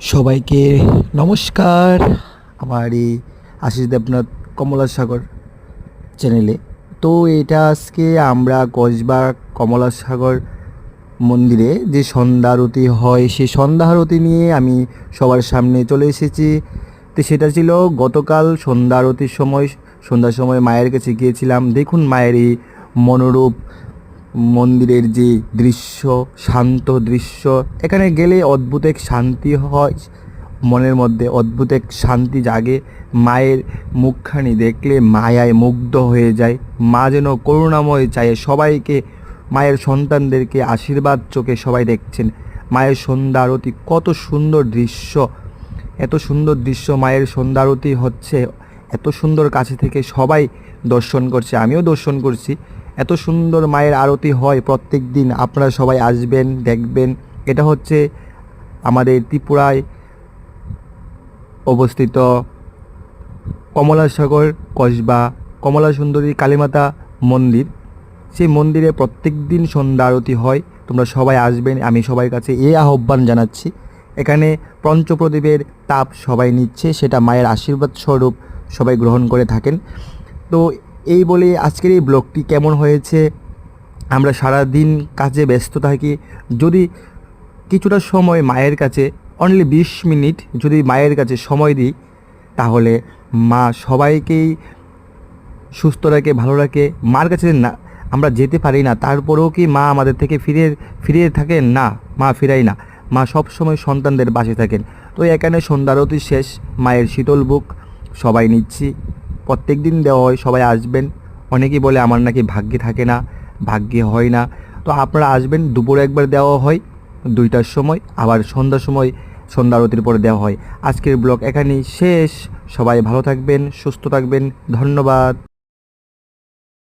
সবাইকে নমস্কার। আমার এই আশিস দেবনাথ কমলা সাগর চ্যানেলে তো এটা আজকে আমরা কসবা কমলা সাগর মন্দিরে যে সন্ধ্যা আরতি হয়, সেই সন্ধ্যা আরতি নিয়ে আমি সবার সামনে চলে এসেছি। তো সেটা ছিল গতকাল সন্ধ্যা আরতির সময়, সন্ধ্যার সময় মায়ের কাছে গিয়েছিলাম। দেখুন মায়ের এই মনোরূপ মন্দিরের যে দৃশ্য, শান্ত দৃশ্য, এখানে গেলে অদ্ভুত এক শান্তি হয়। মনের মধ্যে অদ্ভুত এক শান্তি জাগে। মায়ের মুখখানি দেখলে মায়ায় মুগ্ধ হয়ে যায়। মা যেন করুণাময় চায়। সবাইকে, মায়ের সন্তানদেরকে আশীর্বাদ চোখে সবাই দেখছেন। মায়ের সন্ধ্যা আরতি, কত সুন্দর দৃশ্য। এত সুন্দর দৃশ্য মায়ের সন্ধ্যা আরতি হচ্ছে। এত সুন্দর কাছে থেকে সবাই দর্শন করছে। আমিও দর্শন করছি। এত সুন্দর মায়ের আরতি হয় প্রত্যেক দিন। আপনারা সবাই আসবেন, দেখবেন। এটা হচ্ছে আমাদের ত্রিপুরায় অবস্থিত কমলাসাগর কসবা কমলা সুন্দরী কালীমাতা মন্দির। সেই মন্দিরে প্রত্যেক দিন সন্ধ্যা আরতি হয়। তোমরা সবাই আসবেন, আমি সবার কাছে এই আহ্বান জানাচ্ছি। এখানে পঞ্চপ্রদীপের তাপ সবাই নিচ্ছে, সেটা মায়ের আশীর্বাদ স্বরূপ সবাই গ্রহণ করে থাকেন। তো এই বলে আজকের এই ব্লগটি কেমন হয়েছে? আমরা সারা দিন কাজে ব্যস্ত থাকি। যদি কিছুটা সময় মায়ের কাছে অনলি বিশ মিনিট যদি মায়ের কাছে সময় দিই, তাহলে মা সবাইকেই সুস্থ রাখে, ভালো রাখে। মার কাছে না, আমরা যেতে পারি না। তারপরেও কি মা আমাদের থেকে ফিরে ফিরে থাকেন? না, মা ফিরাই না। মা সব সময় সন্তানদের বাসে থাকেন। তো এখানে সন্ধ্যারতি শেষ, মায়ের শীতল বুক, সবাই নিচ্ছি। প্রত্যেক দিন দেওয়া হয়, সবাই আসবেন। অনেকেই বলে আমার নাকি ভাগ্যে থাকে না, ভাগ্যে হয় না। তো আপনারা আসবেন, দুপুরে একবার দেওয়া হয়, দুইটার সময়, আবার সন্ধ্যার সময়, সন্ধ্যা আরতির পরে দেওয়া হয়। আজকের ব্লগ এখানেই শেষ। সবাই ভালো থাকবেন, সুস্থ থাকবেন। ধন্যবাদ।